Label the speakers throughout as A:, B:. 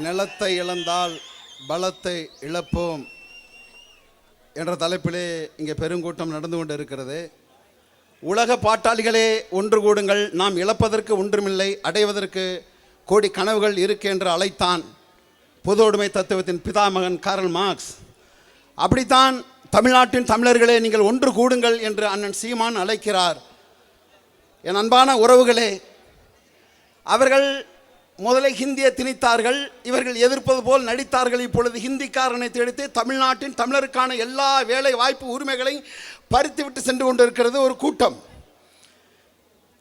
A: நிலத்தை இழந்தால் பலத்தை இழப்போம் என்ற தலைப்பிலே இங்கே பெருங்கூட்டம் நடந்து கொண்டு இருக்கிறது உலக பாட்டாளிகளே ஒன்று கூடுங்கள். நாம் இழப்பதற்கு ஒன்றுமில்லை அடைவதற்கு கோடி கனவுகள் இருக்கு என்று அழைத்தான் பொது உடைமை தத்துவத்தின் பிதாமகன் காரல் மார்க்ஸ். அப்படித்தான் தமிழ்நாட்டின் தமிழர்களே நீங்கள் ஒன்று கூடுங்கள் என்று அண்ணன் சீமான் அழைக்கிறார். என் அன்பான உறவுகளே அவர்கள் முதலை ஹிந்தியை திணித்தார்கள். இவர்கள் எதிர்ப்பது போல் நடித்தார்கள். இப்பொழுது ஹிந்திக்காரனை தேடித்து தமிழ்நாட்டின் தமிழருக்கான எல்லா வேலை வாய்ப்பு உரிமைகளையும் பறித்துவிட்டு சென்று கொண்டிருக்கிறது ஒரு கூட்டம்.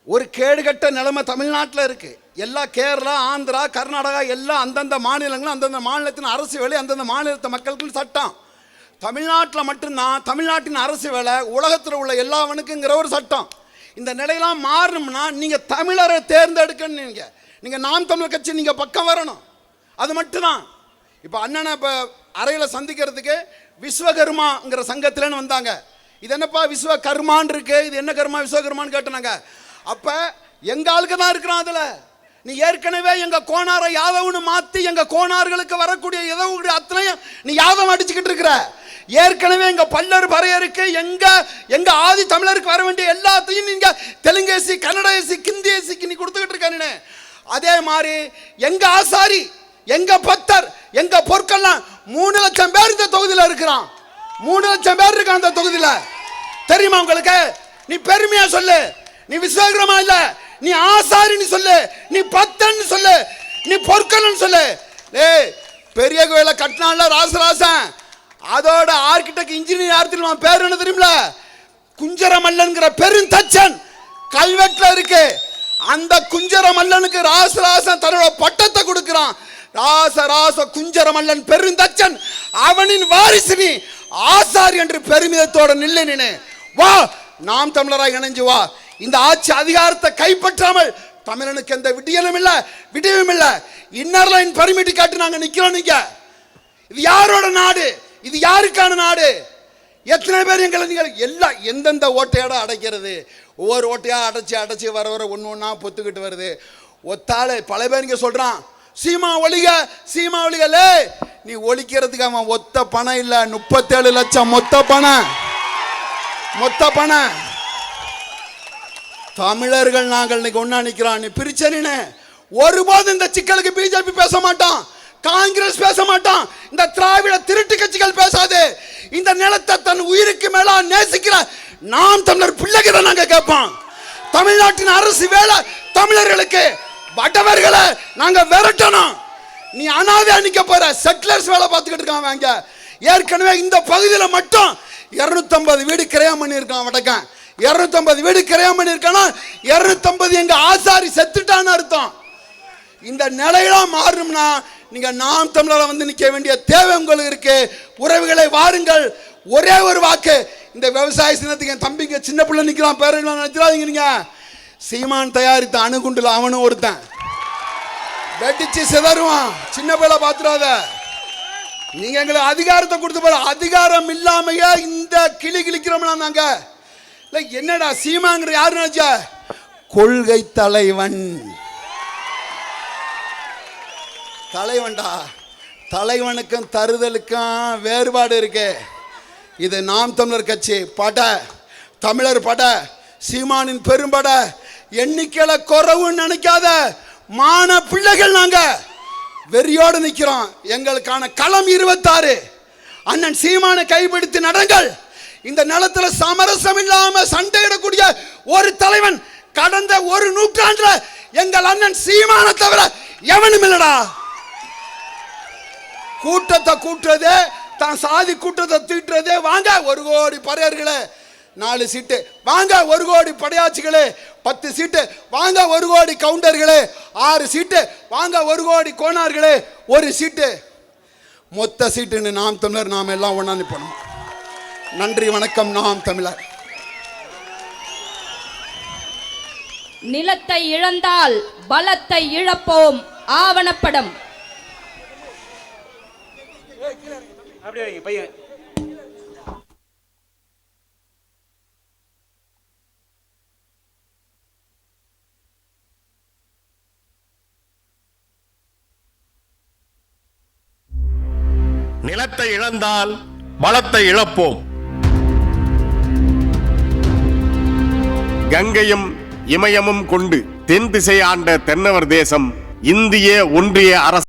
A: ஒரு கேடுகட்ட நிலைமை தமிழ்நாட்டில் இருக்கு. எல்லா கேரளா ஆந்திரா கர்நாடகா எல்லா அந்தந்த மாநிலங்களும் அந்தந்த மாநிலத்தின் அரசு வேலை அந்தந்த மாநிலத்து மக்களுக்கு சட்டம். தமிழ்நாட்டில் மட்டும்தான் தமிழ்நாட்டின் அரசு வேலை உலகத்தில் உள்ள எல்லாவனுக்குங்கிற ஒரு சட்டம். இந்த நிலையெல்லாம் மாறணும்னா நீங்கள் தமிழரை தேர்ந்தெடுக்கணும் நீங்கள் நீங்கள் நாம் தமிழ் கட்சி நீங்கள் பக்கம் வரணும். அது மட்டும்தான். இப்போ அண்ணனை இப்போ அறையில் சந்திக்கிறதுக்கு விஸ்வகர்மாங்கிற சங்கத்திலன்னு வந்தாங்க. இது என்னப்பா விஸ்வகர்மான் இருக்கு? இது என்ன கர்மா? விஸ்வகர்மான்னு கேட்டனாங்க. அப்போ எங்கள் ஆளுக்கு தான் இருக்கிறான் அதில். நீ ஏற்கனவே எங்கள் கோணாரை யாதவனு மாற்றி எங்கள் கோணார்களுக்கு வரக்கூடிய எதவுடைய அத்தனையும் நீ யாதவம் அடிச்சுக்கிட்டு இருக்கிற. ஏற்கனவே எங்கள் பல்லர் பறையருக்கு எங்கள் எங்கள் ஆதி தமிழருக்கு வர வேண்டிய எல்லாத்தையும் நீங்கள் தெலுங்கேசி கன்னடேசி கிந்தியேசிக்கு நீ கொடுத்துக்கிட்டு இருக்கானே அதே மாதிரி எங்க ஆசாரி எங்க பக்தர் எங்க பொற்கெல்லாம் மூணு லட்சம் பேர் இந்த தொகுதியில் இருக்கிறான். மூணு லட்சம் பேர் இருக்கான் அந்த தொகுதியில். தெரியுமா உங்களுக்கு? நீ பெருமையா சொல்லு. நீ விஸ்வகரமா இல்ல? நீ ஆசாரின்னு சொல்லு. நீ பத்தன்னு சொல்லு. நீ பொற்கள்னு சொல்லு. ஏய் பெரிய கோயில கட்டினால ராசராசன் அதோட ஆர்கிடெக்ட் இன்ஜினியர் யார் தெரியுமா? பேர் என்ன தெரியுமில குஞ்சரமல்லன்கிற பெருந்தச்சன். கல்வெட்டுல இருக்கு. அந்த குஞ்சரமல்லனுக்கு ராசராசன் தன்னோட பட்டத்தை கொடுக்கிறான். ராசராச குஞ்சரமல்லன் பெருந்தச்சன் அவனின் வாரிசு நீ ஆசாரி என்று பெருமிதத்தோட நில்லை நினை வா நாம் தமிழராக இணைஞ்சு வா. இந்த ஆட்சி அதிகாரத்தை கைப்பற்றாமல் தமிழனுக்கு எந்த விடியலும் இல்ல விடியும் இல்ல. இன்னர் லைன் பர்மிட் காட்டு நாங்க நிக்கிறோம் நீங்க. இது யாரோட நாடு? இது யாருக்கான நாடு? எத்தனை பேர் எங்களை நீங்கள் எல்லாம் எந்தெந்த ஓட்டையோட அடைக்கிறது? ஒவ்வொரு ஓட்டையாக அடைச்சி அடைச்சி வர வர ஒன்று ஒன்றா பொத்துக்கிட்டு வருது. ஒத்தாள் பல பேர் இங்கே சொல்கிறான் சீமா ஒளிக சீமா ஒளிகலே நீ ஒழிக்கிறதுக்கு அவன் ஒத்த பணம் இல்லை. முப்பத்தேழு லட்சம் மொத்த பணம். மொத்த பணம். தமிழர்கள் நாங்கள் இன்னைக்கு ஒன்றா நிக்கிறோம். நீ பிரிச்சனினே ஒருபோதும் இந்த சிக்கலுக்கு பிஜேபி பேச மாட்டான். காங்கிரஸ் பேச மாட்டான் இந்த திராவிட திருட்டு கட்சிகள் பேசாது. இந்த நிலத்தை தன் உயிருக்கு மேலா நேசிக்கிற நாம் தமிழர் பிள்ளைகளை நாங்க கேட்போம். தமிழ்நாட்டின் அரசு வேலை தமிழர்களுக்கு. வடவர்களை நாங்க விரட்டணும். நீ அனாதையா நிக்க போற. செட்டிலர்ஸ் வேலை பார்த்துக்கிட்டு இருக்கான் அவங்க ஏற்கனவே இந்த பகுதியில் மட்டும் 250 வீடு கிரையம் பண்ணியிருக்கான் வடக்கன். 250 வீடு கிரையம் பண்ணியிருக்கானா? 250 எங்க ஆசாரி செத்துட்டான்னு அர்த்தம். இந்த நிலையெல்லாம் மாறணும்னா நீங்க நாம் தமிழரை வந்து நிற்க வேண்டிய தேவை உங்களுக்கு இருக்கு. உறவுகளை வாருங்கள். ஒரே ஒரு வாக்கு இந்த விவசாய சின்னத்துக்கு என் தம்பிங்க சின்ன பிள்ளை நிக்கிறான் பேரெல்லாம் நினைச்சிடாதீங்க நீங்க. சீமான் தயாரித்த அணுகுண்டில் அவனும் ஒருத்தன். வெட்டிச்சு சிதறுவான். சின்ன பிள்ளை பாத்துறாத நீங்க எங்களுக்கு அதிகாரத்தை கொடுத்து போற அதிகாரம் இல்லாமையே இந்த கிளி கிளிக்கிறோம்னா நாங்க. இல்லை என்னடா சீமாங்கிற யாரு நினைச்சா? கொள்கை தலைவன். தலைவன்டா. தலைவனுக்கும் தருதலுக்கும் வேறுபாடு இருக்கு. இது நாம் தமிழர் கட்சி. பட. தமிழர் பட. சீமானின் பெரும்பட எண்ணிக்கையில குறவுன்னு நினைக்காத மான பிள்ளைகள் நாங்க. வெறியோடு நிற்கிறோம் எங்களுக்கான களம் இருபத்தாறு. அண்ணன் சீமானை கைப்பிடித்து நடங்கள். இந்த நிலத்தில் சமரசம் இல்லாம சண்டையிடக்கூடிய ஒரு தலைவன் கடந்த ஒரு நூற்றாண்டுல எங்கள் அண்ணன் சீமான தவிர எவனும் இல்லடா. கூட்டத்தை கூட்டுறது தான் சாதி கூட்டத்தை தீட்டுறதே வாங்க ஒரு கோடி பறையர்களே நாலு சீட்டு. வாங்க ஒரு கோடி படையாச்சிகளே பத்து சீட்டு. வாங்க ஒரு கோடி கவுண்டர்களே ஆறு சீட்டு. வாங்க ஒரு கோடி கோணார்களே ஒரு சீட்டு. மொத்த சீட்டுன்னு நாம் தமிழர் நாம் எல்லாம் ஒன்றா நிற்பணும் நன்றி வணக்கம் நாம் தமிழர்.
B: நிலத்தை இழந்தால் பலத்தை இழப்போம் ஆவணப்படம்.
C: அப்படியே வைங்க பையன்.
D: நிலத்தை இழந்தால் பலத்தை இழப்போம். கங்கையும் இமயமும் கொண்டு தென் திசை ஆண்ட தென்னவர் தேசம் இந்திய ஒன்றிய அரசு